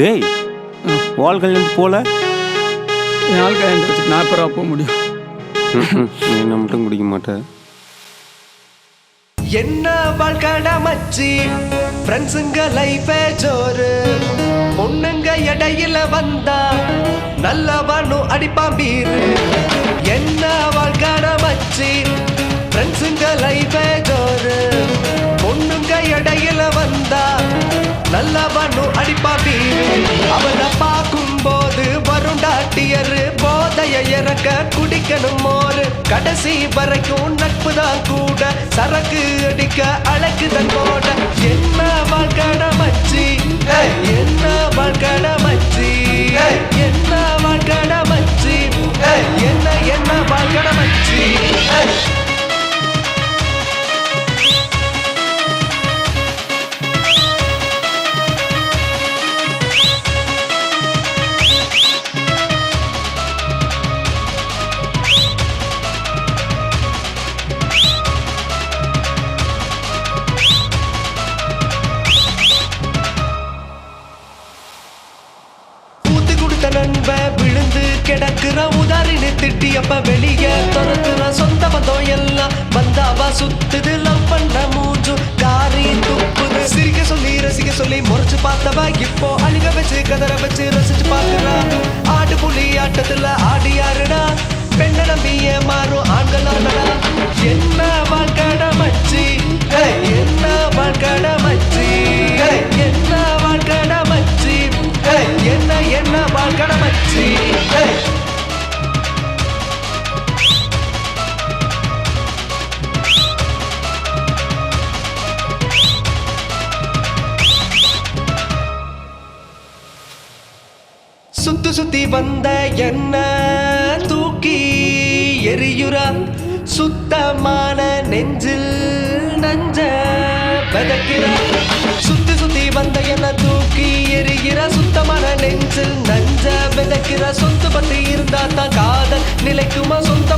டேய் கல்யாணத்து போல. என் ஆள் கல்யாணம் வச்சுட்டு நான் போக முடியும். என்ன மட்டும் குடிக்க மாட்டேன் என்ன வாழ்க்கடா மச்சி ஃப்ரெண்ட்ஸுங்க லைஃபே ஜோரு பொண்ணுங்க இடையில வந்தா நல்லவனும் அடிப்பான் பீரு. என்ன வாழ்க்கடா மச்சி ஃப்ரெண்ட்ஸுங்க லைஃபே அடிப்பா வீடு அவனை பார்க்கும்போது வரும் டாட்டியரு போதைய இறக்க குடிக்கணும் மோரு. கடைசி வரைக்கும் நட்பு தான் கூட. சரக்கு அடிக்க அழகு தன் போட என்ன வாழ்க்கட மச்சி என்ன வாழ்க்கட மச்சி என்ன வாழ்க்கட மச்சி என்ன என்ன வாழ்க்கட மச்சி திட்டியப்ப வெளிய துரத்துற சொந்த பந்தம் எல்லாம் வந்தாவா? சுத்துது லவ் பண்ண மூஞ்சு காரி துப்புது. சிரிக்க சொல்லி ரசிக்க சொல்லி முறைச்சு பார்த்தவா? இப்போ அழுக வச்சு கதற வச்சு ரசிச்சு பார்க்கறா. ஆடு புலி ஆட்டத்துல ஆடி யாருடா பெண்ண நம்பி ஏமாறும் ஆண்கள் ஆடடா என்ன வாழ்க்கட மச்சி என்ன வாழ்க்கட மச்சி என்ன வாழ்க்கட மச்சி என்ன என்ன வாழ்க்கட சுத்து சுத்தி வந்த என்ன தூக்கி எரியுறா சுத்தமான நெஞ்சில் நஞ்ச பதக்கிறா சுத்தி சுத்தி வந்த என்ன தூக்கி எரிகிற சுத்தமான நெஞ்சில் நஞ்ச விதைக்கிற? சொத்து பத்தி இருந்தா தான் காதல் நிலைக்குமா? சொந்த